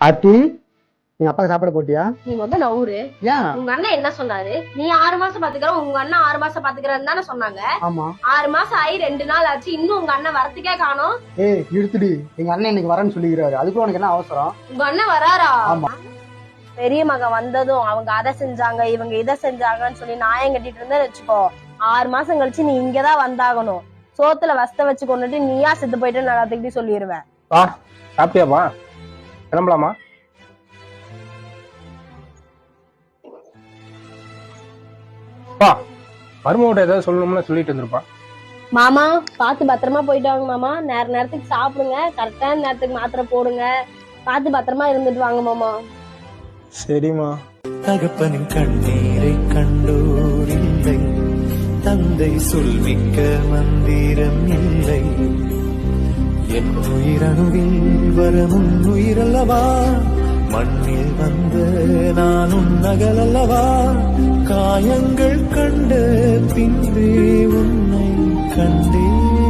ஆத்தி எங்க அப்பாக்கு சாப்பாடு போட்டியா? நீ முதல்ல நவுரு ஏன் உங்க அண்ணன் என்ன சொன்னாரு? நீ ஆறு மாசம் பாத்துக்கிற உங்க அண்ணன் ஆறு மாசம் பாத்துக்கிறன்னு தானே சொன்னாங்க. ஆமா. ஆறு மாசம் ஆகி ரெண்டு நாள் ஆச்சு இன்னும் உங்க அண்ணன் வரத்துக்கே காணோம். ஏய் இழுத்துடி எங்க அண்ணன் இன்னைக்கு வரேன்னு சொல்லிக்கிறாரு. அதுக்கு உனக்கு என்ன அவசரம்? உங்க அண்ணன் வராரா? ஆமா. பெரிய மகன் வந்ததும் அவங்க அதை செஞ்சாங்க இவங்க இதை செஞ்சாங்கன்னு சொல்லி நாயம் கட்டிட்டு இருந்தேன்னு வச்சுக்கோ. ஆறு மாசம் கழிச்சு நீ இங்கதான் வந்தாகணும். சோத்துல வஸ்த வச்சு கொண்டுட்டு நீயா செத்து போயிட்டு நான் எல்லாத்துக்கிட்டையும் சொல்லிடுவேன் சாப்பிட்டியாப்பா? கிளம்பலாமா? பா மருமகிட்ட ஏதாவது சொல்லணும்னு சொல்லிட்டு இருந்திருப்பா. மாமா பார்த்து பத்திரமா போயிட்டு வாங்க மாமா. நேர நேரத்துக்கு சாப்பிடுங்க. கரெக்டான நேரத்துக்கு மாத்திரை போடுங்க. பார்த்து பத்திரமா இருந்துட்டு வாங்க மாமா. சரிம்மா. தகப்பனின் கண்ணீரை கண்டோர் இல்லை தந்தை சொல்மிக்க மந்திரம் இல்லை. என் உயிரணுவில் வரமுன் உயிரல்லவா? மண்ணில் வந்து நானும் நகலல்லவா காயங்கள் கண்டு பின்பு